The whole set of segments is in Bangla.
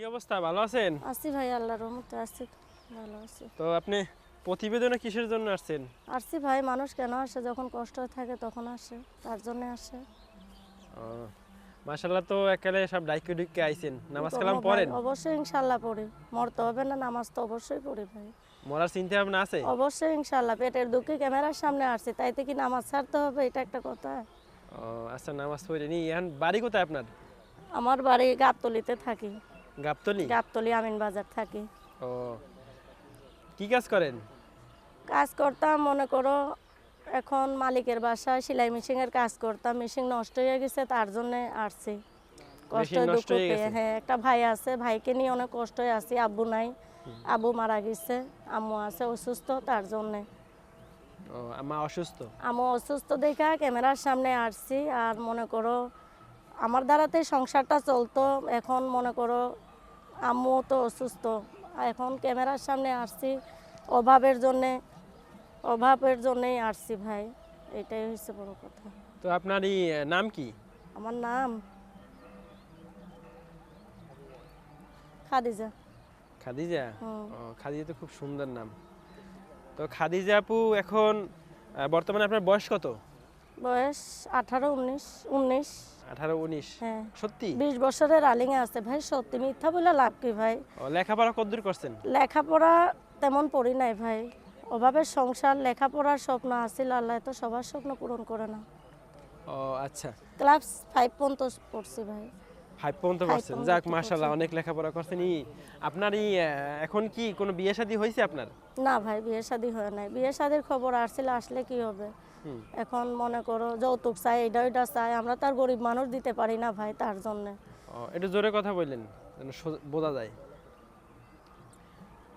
কি অবস্থা? ভালো আছেন? আছি ভাই আল্লাহর রহমতে আছি ভালো আছি। তো আপনি প্রতিবেদনে কিসের জন্য আসছেন? আসছি ভাই মানুষ কেন আসে? যখন কষ্ট থাকে তখন আসে তার জন্য আসে। মাশাল্লাহ তো একালে সব ডাইকে ডুইকে আইছেন। নামাজ কালাম পড়েন? অবশ্যই ইনশাল্লাহ পড়ি। মরতে হবে না নামাজ তো অবশ্যই পড়ি ভাই। মরার চিন্তা ভাবনা আছে? অবশ্যই ইনশাল্লাহ পেটের দুঃখে ক্যামেরার সামনে আসছি তাইতে কি নামাজ ছাড়তে হবে? এটা একটা কথা। ও আচ্ছা নামাজ পড়েনি। এখন বাড়ি কোথায় আপনার? আমার বাড়ি গাবতলিতে থাকি। গাবতলি? গাবতলি আমিন বাজার থাকি। ও। কি কাজ করেন? কাজ করতাম মনে করো এখন মালিকের বাসায় সেলাই মেশিনের কাজ করতাম মেশিন নষ্ট হয়ে গেছে তার জন্য আসছি। কষ্ট দুঃখ হয়ে একটা ভাই আছে ভাইকে নিয়ে অনেক কষ্ট হয়ে আছি আব্বু নাই আব্বু মারা গেছে আম্মু আছে অসুস্থ তার জন্য। ও মা অসুস্থ? আম্মু অসুস্থ দেখা ক্যামেরার সামনে আসছি আর মনে করো আমার দ্বারাতে সংসারটা চলতো এখন মনে করো আম্মু তো অসুস্থ। এখন ক্যামেরার সামনে আসছি অভাবের জন্যে অভাবের জন্যেই আসছি ভাই। এটাই হচ্ছে বড় কথা। তো আপনার এই নাম কি? আমার নাম খাদিজা। খাদিজা? ও খাদিজা তো খুব সুন্দর নাম। তো খাদিজা আপু এখন বর্তমানে আপনার বয়স কত? বয়স আঠারো উনিশ উনিশ। আঠারো উনিশ। হ্যাঁ। সত্যি? বিশ বছরের রালিংয়ে আছে ভাই সত্যি মিথ্যা বলে লাভ কি ভাই? লেখাপড়া কতদূর করছেন? লেখাপড়া তেমন পড়ি নাই ভাই। অভাবের সংসার লেখাপড়ার স্বপ্ন আছিল আল্লাহ তো সবার স্বপ্ন পূরণ করে না ও আচ্ছা। ক্লাস ফাইভ পর্যন্ত পড়ছি ভাই। ফাইভ পর্যন্ত করছেন। যাক মাশাল্লাহ অনেক লেখাপড়া করছেন। ই আপনার এখন কি কোনো বিয়ে শাদী হয়েছে আপনার? না ভাই বিয়ে শাদী হয় নাই। বিয়ে শাদীর খবর আসছিল আসলে কি হবে? এখন মনে করো যৌতুক চাই এটা ওইটা চাই আমরা তার গরিব মানুষ দিতে পারি না ভাই তার জন্য। ও একটু জোরে কথা বললেন যেন বোঝা যায়।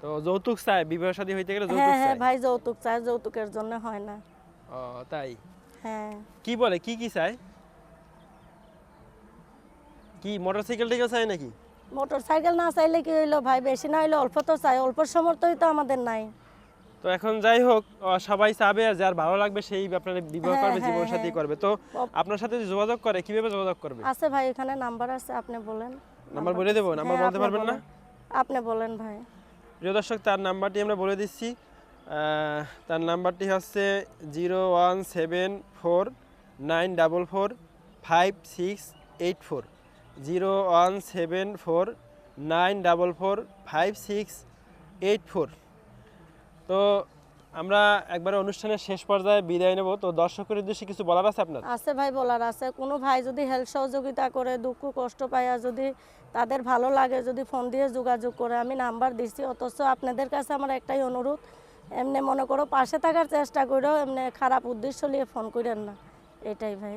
তো যৌতুক চাই বিবাহ শাদী হইতে গেলে যৌতুক হ্যাঁ হ্যাঁ ভাই যৌতুক চাই যৌতুকের জন্য হয় না। ও তাই? হ্যাঁ। কি বলে কি কি চাই? কি মোটরসাইকেল টিকেল চাই নাকি? মোটর সাইকেল না চাইলে কি হইল ভাই? বেশি না হইলে অল্প তো চাই অল্প সমর্থই তো আমাদের নাই। তো এখন যাই হোক সবাই চাবে আর যার ভালো লাগবে সেই আপনার বিবাহ হ্যাঁ, করবে হ্যাঁ, জীবন সাথী হ্যাঁ। করবে। তো আপনার সাথে যদি যোগাযোগ করে কীভাবে যোগাযোগ করবে? আছে ভাই এখানে নাম্বার আছে আপনি বলেন। নাম্বার বলে দেবো? নাম্বার বলতে পারবেন না? আপনি বলেন ভাই। প্রিয় দর্শক তার নাম্বারটি আমরা বলে দিচ্ছি। তার নাম্বারটি হচ্ছে zero one seven four nine double four five six eight four. Zero one seven four nine double four five six eight four. তো আমরা একবারে অনুষ্ঠানের শেষ পর্যায়ে বিদায় নেব। তো দর্শকের উদ্দেশ্যে কিছু বলার আছে আপনার? আছে ভাই, বলার আছে। কোনো ভাই যদি হেল্প সহযোগিতা করে, দুঃখ কষ্ট পাইয়া যদি তাদের ভালো লাগে, যদি ফোন দিয়ে যোগাযোগ করে, আমি নাম্বার দিচ্ছি অথচ আপনাদের কাছে আমার একটাই অনুরোধ, এমনি মনে করো পাশে থাকার চেষ্টা করেও এমনি খারাপ উদ্দেশ্য নিয়ে ফোন করেন না। এটাই ভাই।